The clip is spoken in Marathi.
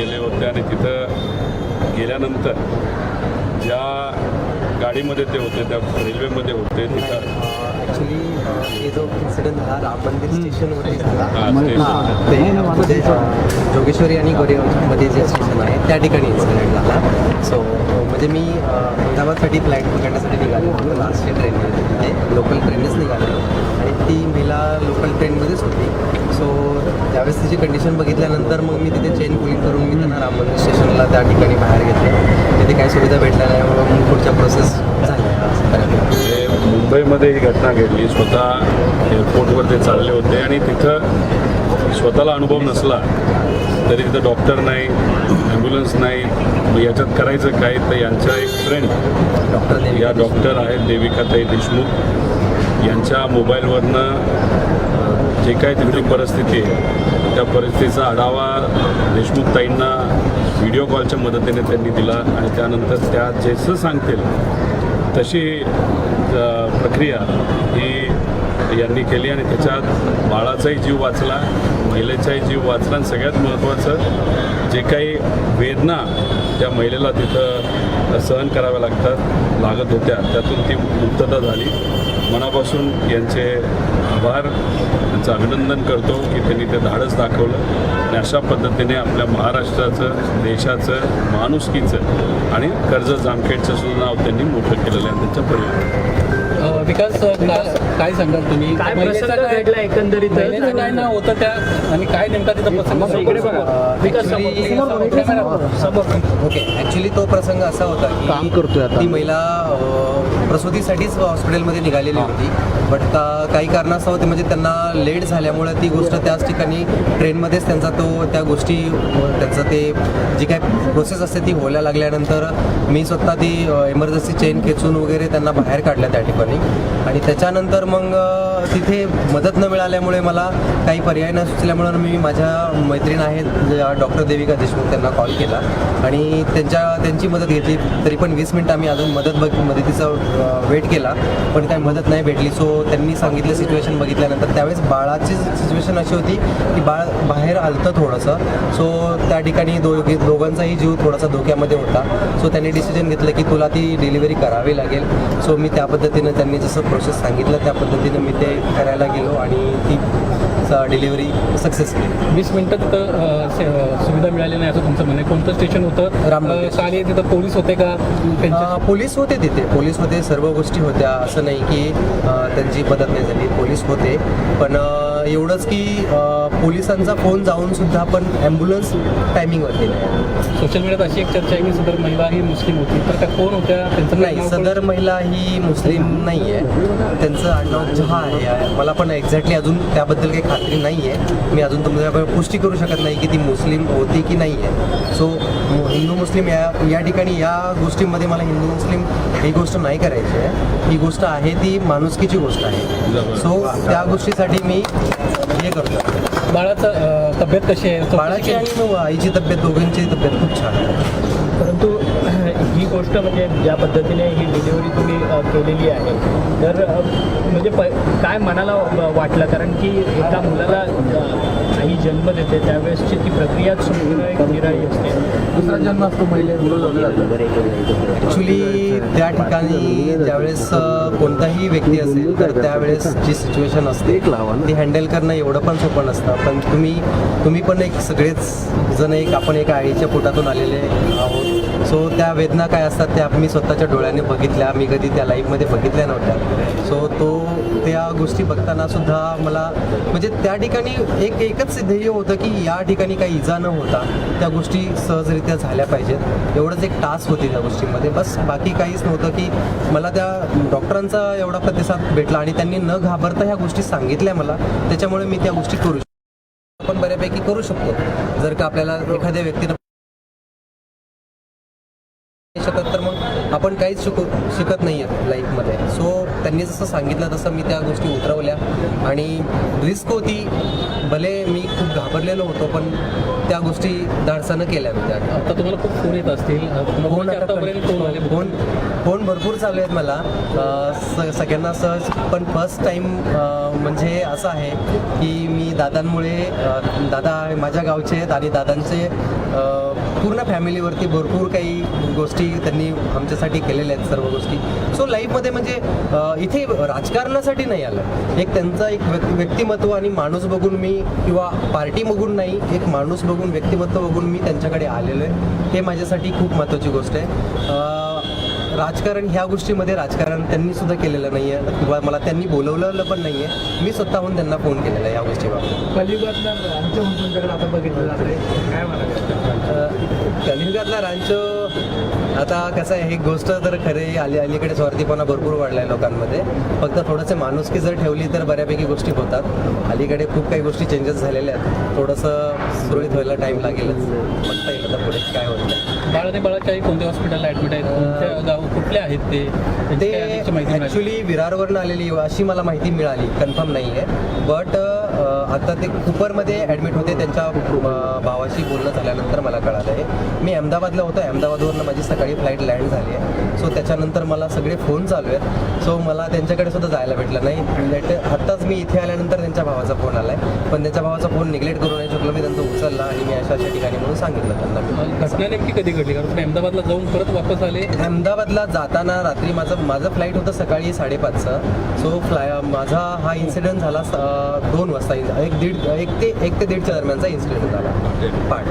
गेले होते आणि तिथं गेल्यानंतर ज्या गाडीमध्ये ते होते त्या रेल्वेमध्ये होते तिथं ॲक्च्युली हे जो इन्सिडेंट झाला राम मंदिर स्टेशनवरती झाला स्टेशन. ते जोगेश्वरी आणि गोरेगावमध्ये जे स्टेशन आहे त्या ठिकाणी इन्सिडेंट झाला. सो म्हणजे मी अहमदाबादसाठी फ्लाईट पकडण्यासाठी निघालो होतो लास्टच्या ट्रेनमध्ये तिथे लोकल ट्रेनच निघालो. आणि ती महिला लोकल ट्रेनमध्येच होती. त्यावेळेस तिची कंडिशन बघितल्यानंतर मग मी तिथे चेन पुलिंग करून मी त्यांना राम मंदिर स्टेशनला त्या ठिकाणी बाहेर घेतले. तिथे काही सुविधा भेटल्या नाही मग पुढच्या प्रोसेस झाल्या म्हणजे मुंबईमध्ये ही घटना घडली. स्वतः एअरपोर्टवर ते चालले होते आणि तिथं स्वतःला अनुभव नसला तरी तिथं डॉक्टर नाही ॲम्ब्युलन्स नाही. याच्यात करायचं काय? तर यांच्या एक फ्रेंड डॉक्टर या डॉक्टर आहेत देविकाताई देशमुख. यांच्या मोबाईलवरनं जे काही तिथली परिस्थिती आहे त्या परिस्थितीचा आढावा देशमुख ताईंना व्हिडिओ कॉलच्या मदतीने त्यांनी दिला आणि त्यानंतर त्या जसं सांगतील तशी प्रक्रिया ही यांनी केली आणि त्याच्यात बाळाचाही जीव वाचला महिलेचाही जीव वाचला आणि सगळ्यात महत्त्वाचं जे काही वेदना त्या महिलेला तिथं सहन कराव्या लागतात लागत होत्या त्यातून ती मुक्तता झाली. मनापासून यांचे आभार त्यांचं अभिनंदन करतो की त्यांनी ते धाडस दाखवलं. आणि अशा पद्धतीने आपल्या महाराष्ट्राचं देशाचं माणुसकीचं आणि कर्ज जामखेडचं सुद्धा नाव त्यांनी मोठं केलेलं आहे. त्यांच्या परिवारात अ, विकास काय सांगाल तुम्ही? काय प्रसंग घडला एकंदरीत काय नाव होतं त्या आणि काय नेमका तिथं प्रसंग ओके ॲक्च्युली तो प्रसंग असा होता की काम करतोय आता. ती महिला प्रसूतीसाठीच हॉस्पिटलमध्ये निघालेली होती. बट का काही कारणास्तव ते म्हणजे त्यांना लेट झाल्यामुळे ती गोष्ट त्याच ठिकाणी ट्रेनमध्येच त्यांचा तो त्या गोष्टी त्यांचं ते जी काय प्रोसेस असते ती व्हायला लागल्यानंतर मी स्वतः ती इमर्जन्सी चेन खेचून वगैरे त्यांना बाहेर काढल्या त्या ठिकाणी. आणि त्याच्यानंतर मग तिथे मदत न मिळाल्यामुळे मला काही पर्याय न सुचल्यामुळे मी माझ्या मैत्रीण आहेत डॉक्टर देविका देशमुख त्यांना कॉल केला. आणि त्यांच्या त्यांची मदत घेतली. तरी पण वीस मिनटं आम्ही अजून मदत बघ मदतीचं वेट केला पण काही मदत नाही भेटली. सो त्यांनी सांगितलं सिच्युएशन बघितल्यानंतर त्यावेळेस बाळाची सिच्युएशन अशी होती की बाळ बाहेर आलतं थोडंसं. सो त्या ठिकाणी दोघे दोघांचाही जीव थोडासा धोक्यामध्ये होता. सो त्यांनी डिसिजन घेतलं की तुला ती डिलिव्हरी करावी लागेल. सो मी त्या पद्धतीनं त्यांनी जसं प्रोसेस सांगितलं त्या पद्धतीनं मी ते करायला गेलो आणि ती डिलिव्हरी सक्सेस केली वीस मिनिटात तिथं सुविधा मिळाली नाही असं तुमचं म्हणणं कोणतं स्टेशन होतं? रामनगर. काय तिथं पोलीस होते का? पोलीस होते तिथे. पोलीस होते सर्व गोष्टी होत्या. असं नाही की त्यांची मदत नाही झाली. पोलीस होते. पण एवढंच की पोलिसांचा फोन जाऊन सुद्धा पण ॲम्ब्युलन्स टायमिंगवरती नाही सोशल मीडियात अशी एक चर्चा आहे की सदर महिला ही मुस्लिम होती तर त्या कोण होत्या? त्यांचं नाही सदर महिला ही मुस्लिम नाही आहे. त्यांचं आडनाव जहा आहे. मला पण एक्झॅक्टली अजून त्याबद्दल काही खात्री नाही आहे. मी अजून तुमच्याकडे पुष्टी करू शकत नाही की ती मुस्लिम होती की नाही आहे. सो हिंदू मुस्लिम या या ठिकाणी या गोष्टीमध्ये मला हिंदू मुस्लिम ही गोष्ट नाही करायची आहे. ही गोष्ट आहे ती माणुसकीची गोष्ट आहे. सो त्या गोष्टीसाठी मी हे करतो बाळाचं तब्येत कशी आहे? बाळाची आणि आईची तब्येत दोघांची तब्येत खूप छान आहे. गोष्ट म्हणजे ज्या पद्धतीने ही डिलिव्हरी तुम्ही केलेली आहे तर म्हणजे प काय मनाला वाटलं? कारण की एका मुलाला आई जन्म देते त्यावेळेसची ती प्रक्रियाच एक निराळी असते. दुसरा जन्म असतो महिले ॲक्च्युली त्या ठिकाणी ज्यावेळेस कोणताही व्यक्ती असेल तर त्यावेळेस जी सिच्युएशन असते ती हँडल करणं एवढं पण सोपं नसतं. पण तुम्ही तुम्ही पण एक सगळेच जण एक आपण एका आईच्या पोटातून आलेले आहोत. सो त्या वेदना काय असतात त्या मी स्वतःच्या डोळ्याने बघितल्या. मी कधी त्या लाईफमध्ये बघितल्या नव्हत्या. सो तो त्या गोष्टी बघताना सुद्धा मला म्हणजे त्या ठिकाणी एक एकच ध्येय होतं की या ठिकाणी काही इजा न होता त्या गोष्टी सहजरित्या झाल्या पाहिजेत. एवढंच एक टास्क होती त्या गोष्टीमध्ये. बस बाकी काहीच नव्हतं की मला त्या डॉक्टरांचा एवढा प्रतिसाद भेटला आणि त्यांनी न घाबरता ह्या गोष्टी सांगितल्या मला. त्याच्यामुळे मी त्या गोष्टी करू आपण बऱ्यापैकी करू शकतो. जर का आपल्याला एखाद्या व्यक्तीनं शकत तर मग आपण काहीच शिकू शिकत नाही आहे लाईफमध्ये सो त्यांनी जसं सांगितलं तसं मी त्या गोष्टी उतरवल्या. आणि रिस्क होती. भले मी खूप घाबरलेलो होतो पण त्या गोष्टी धाडसानं केल्या मी त्या. आता तुम्हाला खूप फोन येत असतील. फोन फोन आले? फोन फोन भरपूर चालू आहेत मला. स- सगळ्यांना सहज पण फर्स्ट टाईम म्हणजे असं आहे की मी दादांमुळे दादा माझ्या गावचे आहेत आणि दादांचे पूर्ण फॅमिलीवरती भरपूर काही गोष्टी त्यांनी आमच्यासाठी केलेल्या आहेत सर्व गोष्टी. सो लाईफमध्ये म्हणजे इथे राजकारणासाठी नाही आलं. एक त्यांचा एक व्यक्तिमत्व आणि माणूस बघून मी किंवा पार्टी बघून नाही एक माणूस बघून व्यक्तिमत्व बघून मी त्यांच्याकडे आलेलो आहे. हे माझ्यासाठी खूप महत्त्वाची गोष्ट आहे. राजकारण ह्या गोष्टीमध्ये राजकारण त्यांनी सुद्धा केलेलं नाही आहे किंवा मला त्यांनी बोलवलेलं पण नाही आहे मी स्वतःहून त्यांना फोन केलेला आहे या गोष्टीबाबत. कलियुगातला आमच्या तुमच्याकडे आता बघितलं जाते काय कलियुगातला रांचो आता कसं आहे ही गोष्ट तर खरे आली अलीकडे स्वार्थीपणा भरपूर वाढला आहे लोकांमध्ये. फक्त थोडंसं माणुसकी जर ठेवली तर बऱ्यापैकी गोष्टी होतात. अलीकडे खूप काही गोष्टी चेंजेस झालेल्या आहेत. थोडंसं सुरळीत व्हायला टाईम लागेलच. बघता येईल आता पुढे काय होतं बाळ आणि कोणत्या हॉस्पिटलला ॲडमिट आहेत गाव कुठले आहेत ते? ते? ॲक्च्युली विरारवरून आलेली अशी मला माहिती मिळाली. कन्फर्म नाही आहे बट आता ते कुपरमध्ये ॲडमिट होते त्यांच्या भावाशी बोलणं झाल्यानंतर मला कळालं आहे मी अहमदाबादला होतो अहमदाबादवरून माझी सकाळी फ्लाईट लँड झाली आहे. सो त्याच्यानंतर मला सगळे फोन चालू आहेत. सो मला त्यांच्याकडे सुद्धा जायला भेटलं नाही. लेट आत्ताच मी इथे आल्यानंतर त्यांच्या भावाचा फोन आला आहे पण त्यांच्या भावाचा फोन निग्लेक्ट करू नाही शकलो मी त्यांचा उचलला आणि मी अशा अशा ठिकाणी म्हणून सांगितलं त्यांना. घटना नेमकी कधी घडली? कारण अहमदाबादला जाऊन परत वापस आले. अहमदाबादला जाताना रात्री माझं माझं फ्लाईट होतं सकाळी साडेपाचचं. सो फ्लाय माझा हा इन्सिडेंट झाला स- दोन वाजता. एक दीड एक ते एक ते दीडच्या दरम्यानचा इन्सिडेंट झाला. पाठ.